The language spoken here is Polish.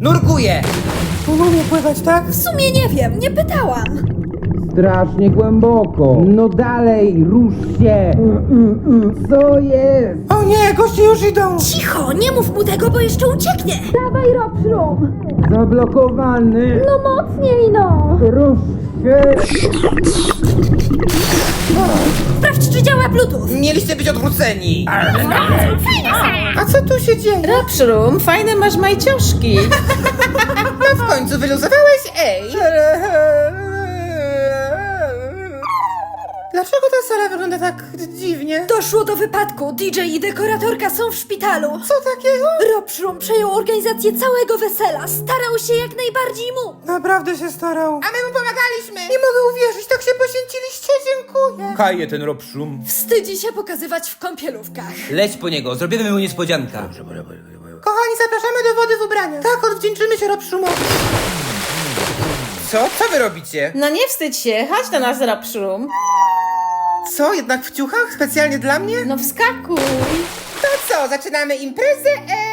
Nurkuję! Umie pływać, tak? W sumie nie wiem, nie pytałam. Strasznie głęboko. No dalej, rusz się. Co jest? O nie, goście już idą! Cicho, nie mów mu tego, bo jeszcze ucieknie. Dawaj, Robszrum! Zablokowany. No mocniej, no! Rusz się. Działa Bluetooth. Mieliście być odwróceni! A co tu się dzieje? Robszrum, fajne masz majcioszki. No w końcu wyluzowałeś, ej! Dlaczego ta sala wygląda tak dziwnie? Doszło do wypadku. DJ i dekoratorka są w szpitalu. Co takiego? Robszrum przejął organizację całego wesela. Starał się jak najbardziej mógł. Naprawdę się starał. A my mu pomagaliśmy! Nie mogę uwierzyć, tak się dziękuję. Kaje ten robszum. Wstydzi się pokazywać w kąpielówkach. Leć po niego, zrobimy mu niespodzianka. Kochani, zapraszamy do wody w ubraniach. Tak, odwdzięczymy się Robszumowi. Co? Co wy robicie? No nie wstydź się, chodź do nas, Robszrum. Co, jednak w ciuchach? Specjalnie dla mnie? No wskakuj. To co, zaczynamy imprezę, ej?